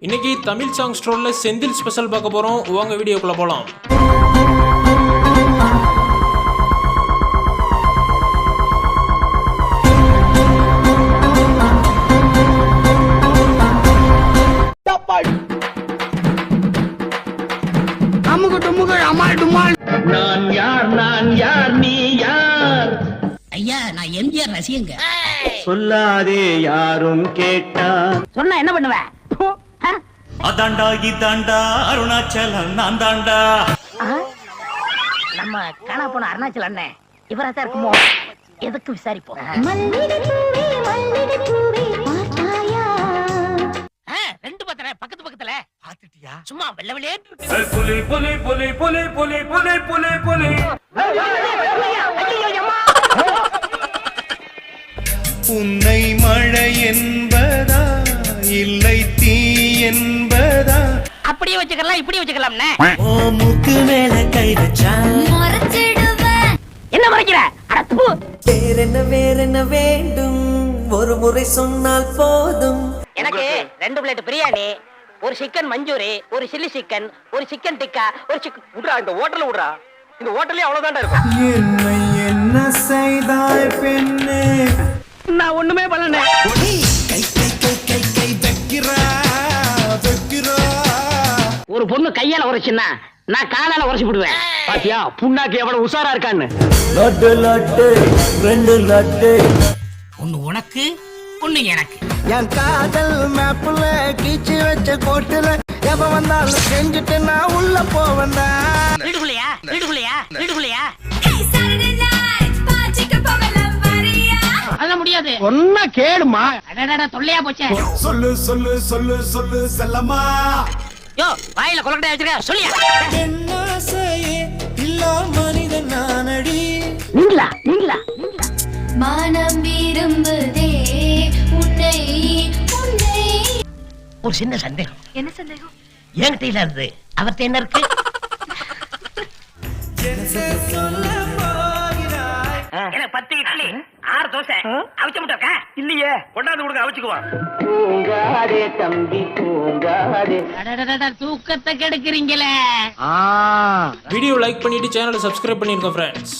இன்னைக்கு தமிழ் சாங் ஸ்டோர்ல செந்தில் ஸ்பெஷல் பார்க்க போறோம். வாங்க வீடியோக்குள்ள டுமால். நான் யார் நான் யார் நீ யார்? ஐயா நான் எம்ஜிஆர் ரசிகங்க. சொல்லாதே யாரும் கேட்டா. சொன்னா என்ன பண்ணுவ? போ, ஆ? அதாண்டா இதாண்டா அருணாச்சலம் நான் தாண்டா நம்ம காணா போன அருணாச்சல் அண்ணன் இவரா தான் இருக்குமோ? எதுக்கு விசாரிப்போம்? ஆ, ரெண்டு பத்திர பக்கத்து பக்கத்துல. பாத்துட்டியா சும்மா வெள்ள வெளியேன்னு இருக்கு. புலி புலி புலி புலி புலி புலி புலி புலி. உன்னை மழை என்பதா இல்லை தீ என்பதா அப்படியே வச்சுக்கலாம் இப்படி வச்சுக்கலாம்ண்ணே ஓ முக்கு மேல கை வச்சா? என்ன மறைக்கிற? அட தூ. வேறென்ன வேறென்ன வேண்டும்? ஒரு முறை சொன்னால் போதும். எனக்கு ரெண்டு பிளேட் பிரியாணி ஒரு சிக்கன் மஞ்சூரி ஒரு சில்லி சிக்கன் ஒரு சிக்கன் டிக்கா ஒரு சிக்கன் விட்றா இந்த ஹோட்டல்ல விட்றா இந்த ஹோட்டல்லே அவ்வளவுதான்டா இருக்கும். என்னை என்ன செய்தாய் பெண்ணே? நான் ஒண்ணுமே பண்ணல. ஒரு பொண்ணு கையால உரைச்சுன்னா நான் காலால உரைச்சு விடுவேன் பாத்தியா? புண்ணாக்கு எவ்வளவு உஷாரா இருக்கான்னு. லட்டு லட்டு ரெண்டு லட்டு. ஒண்ணு உனக்கு ஒண்ணு எனக்கு. என் காதல் மேப்புல கீச்சு வச்ச கோட்டுல எவ வந்தாலும் செஞ்சுட்டு நான் உள்ள போவேன்டா. வீடுக்குள்ளையா வீடுக்குள்ளையா வீடுக்குள்ளையா அதெல்லாம் முடியாது. ஒன்னா கேடுமா அடடடா தொல்லையா போச்சே. சொல்லு சொல்லு சொல்லு சொல்லு செல்லம்மா. யோ வாயில கொலக்கட்டை வச்சிருக்க சொல்லியா. என்ன செய்ய இல்லா மனிதன் நானடி. நீங்களா நீங்களா? மானம் விரும்புதே உன்னை உன்னை. ஒரு சின்ன சந்தேகம். என்ன சந்தேகம்? என்கிட்ட இல்ல இருந்து அவர்ட்ட என்ன இருக்கு? எனக்கு பத்து இட்லி ஆறு தோசை. அவிச்ச முட்டை இருக்கா? இல்லையே. கொண்டாந்து கொடுங்க அவிச்சுக்குவான் தூங்காதே தம்பி அடடடடா, தூக்கத்தை கெடுக்கிறீங்களே. வீடியோ லைக் பண்ணிட்டு சேனலை சப்ஸ்கிரைப் பண்ணிருக்கோம் ஃப்ரெண்ட்ஸ்